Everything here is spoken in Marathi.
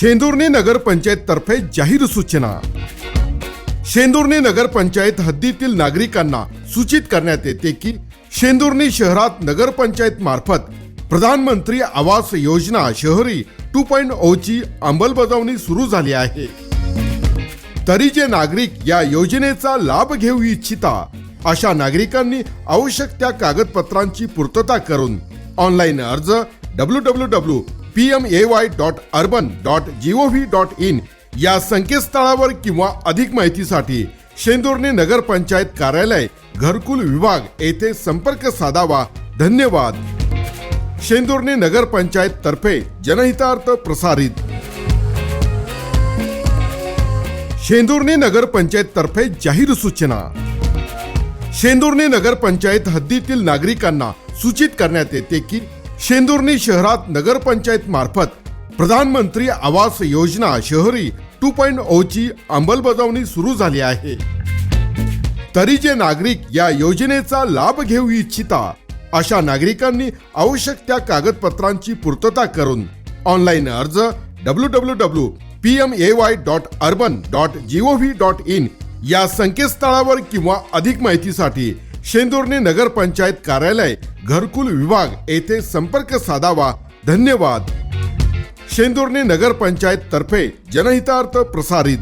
शेंदुर्णी नगर पंचायत तर्फे जाहीर सूचना. शेंदुर्णी नगर पंचायत हद्दीतील नागरिकांना सूचित करण्यात येते की शेंदुर्णी शहरात नगरपंचायत मार्फत प्रधानमंत्री आवास योजना शहरी टू पॉइंट oh ची अंमलबजावणी सुरू झाली आहे. तरी जे नागरिक या योजनेचा लाभ घेऊ इच्छिता अशा नागरिकांनी आवश्यक त्या कागदपत्रांची पूर्तता करून ऑनलाईन अर्ज W W W P M A Y dot urban dot gov dot in या संकेतस्थळावर किंवा अधिक माहितीसाठी शेंदुर्णी नगरपंचायत कार्यालय घरकुल विभाग येथे संपर्क साधावा. धन्यवाद. शेंदुर्णी नगरपंचायत तर्फे जनहितार्थ प्रसारित. शेंदुर्णी नगरपंचायत तर्फे जाहीर सूचना. शेंदुर्णी नगरपंचायत हद्दीतील नागरिकांना सूचित करण्यात येते की शेंदुर्णी शहरात नगरपंचायत मार्फत प्रधानमंत्री आवास योजना शहरी टू पॉइंट oh ची अंमलबजावणी सुरू झाली आहे. तरी जे नागरिक या योजनेचा लाभ घेऊ इच्छिता अशा नागरिकांनी आवश्यक त्या कागदपत्रांची पूर्तता करून ऑनलाईन अर्ज W W W P M A Y dot urban dot gov dot in या संकेतस्थळावर किंवा अधिक माहितीसाठी शेंदुर्णी नगरपंचायत कार्यालय घरकुल विभाग येथे संपर्क साधावा. धन्यवाद. शेंदुर्णी नगरपंचायत तर्फे जनहितार्थ प्रसारित.